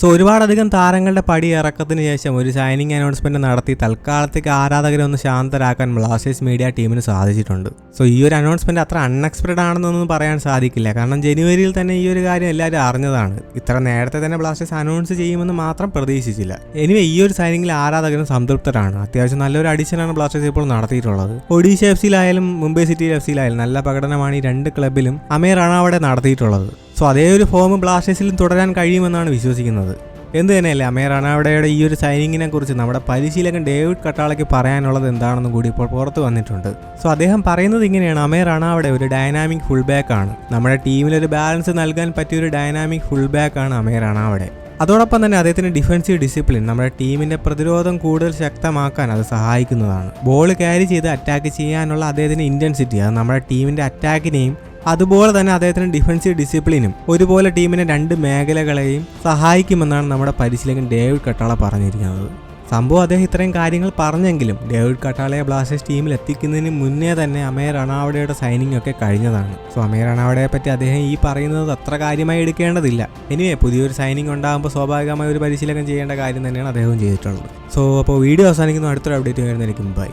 So ഒരുപാടധികം താരങ്ങളുടെ പടി ഇറക്കത്തിന് ശേഷം ഒരു സൈനിങ് അനൗൺസ്മെന്റ് നടത്തി തൽക്കാലത്തേക്ക് ആരാധകരെ ഒന്ന് ശാന്തരാക്കാൻ ബ്ലാസ്റ്റേഴ്സ് മീഡിയ ടീമിന് സാധിച്ചിട്ടുണ്ട്. സോ ഈ ഒരു അനൗൺസ്മെന്റ് അത്ര അൺഎക്സ്പെക്ടഡ് ആണെന്നൊന്നും പറയാൻ സാധിക്കില്ല. കാരണം ജനുവരിയിൽ തന്നെ ഈ ഒരു കാര്യം എല്ലാവരും അറിഞ്ഞതാണ്. ഇത്ര നേരത്തെ തന്നെ ബ്ലാസ്റ്റേഴ്സ് അനൗൺസ് ചെയ്യുമെന്ന് മാത്രം പ്രതീക്ഷിച്ചില്ല. എനിവേ ഈ ഒരു സൈനിങ്ങിൽ ആരാധകരും സംതൃപ്തരാണ്. അത്യാവശ്യം നല്ലൊരു അഡീഷനാണ് ബ്ലാസ്റ്റേഴ്സ് ഇപ്പോൾ നടത്തിയിട്ടുള്ളത്. ഒഡീഷ എഫ് സിയിലായാലും മുംബൈ സിറ്റി എഫ് സിയിലായാലും നല്ല പ്രകടനമാണ് ഈ രണ്ട് ക്ലബിലും അമീർ റണാവടെ നടത്തിയിട്ടുള്ളത്. സോ അതേ ഒരു ഫോം ബ്ലാസ്റ്റേഴ്സിലും തുടരാൻ കഴിയുമെന്നാണ് വിശ്വസിക്കുന്നത്. എന്ത് തന്നെയല്ലേ അമേ റണാവിടയുടെ ഈ ഒരു സൈനിങ്ങിനെ കുറിച്ച് നമ്മുടെ പരിശീലകൻ ഡേവിഡ് കട്ടാളയ്ക്ക് പറയാനുള്ളത് എന്താണെന്നും കൂടി ഇപ്പോൾ പുറത്ത് വന്നിട്ടുണ്ട്. സോ അദ്ദേഹം പറയുന്നത് ഇങ്ങനെയാണ് അമേ റണാവിടെ ഒരു ഡൈനാമിക് ഫുൾ ബാക്ക് ആണ്. നമ്മുടെ ടീമിൽ ഒരു ബാലൻസ് നൽകാൻ പറ്റിയ ഒരു ഡൈനാമിക് ഫുൾ ബാക്ക് ആണ് അമേ റണാവിടെ അതോടൊപ്പം തന്നെ അദ്ദേഹത്തിന്റെ ഡിഫൻസീവ് ഡിസിപ്ലിൻ നമ്മുടെ ടീമിന്റെ പ്രതിരോധം കൂടുതൽ ശക്തമാക്കാൻ അത് സഹായിക്കുന്നതാണ്. ബോൾ ക്യാരി ചെയ്ത് അറ്റാക്ക് ചെയ്യാനുള്ള അദ്ദേഹത്തിന്റെ ഇന്റൻസിറ്റി അത് നമ്മുടെ ടീമിന്റെ അറ്റാക്കിനെയും അതുപോലെ തന്നെ അദ്ദേഹത്തിന്റെ ഡിഫൻസീവ് ഡിസിപ്ലിനും ഒരുപോലെ ടീമിനെ രണ്ട് മേഖലകളെയും സഹായിക്കുമെന്നാണ് നമ്മുടെ പരിശീലകൻ ഡേവിഡ് കട്ടാള പറഞ്ഞിരിക്കുന്നത്. സംഭവം അദ്ദേഹം ഇത്രയും കാര്യങ്ങൾ പറഞ്ഞെങ്കിലും ഡേവിഡ് കട്ടാളയെ ബ്ലാസ്റ്റേഴ്സ് ടീമിൽ എത്തിക്കുന്നതിന് മുന്നേ തന്നെ അമേ അണാവടയുടെ സൈനിങ് ഒക്കെ കഴിഞ്ഞതാണ്. സോ അമേ അണാവടയെ പറ്റി അദ്ദേഹം ഈ പറയുന്നത് അത്ര കാര്യമായി എടുക്കേണ്ടതില്ല. എനിവേ പുതിയൊരു സൈനിങ് ഉണ്ടാകുമ്പോൾ സ്വാഭാവികമായ ഒരു പരിശീലകൻ ചെയ്യേണ്ട കാര്യം തന്നെയാണ് അദ്ദേഹം ചെയ്തിട്ടുള്ളത്. സോ അപ്പോൾ വീഡിയോ അവസാനിക്കുന്നു. അടുത്തൊരു അപ്ഡേറ്റ് വരുന്നതായിരിക്കും. ബൈ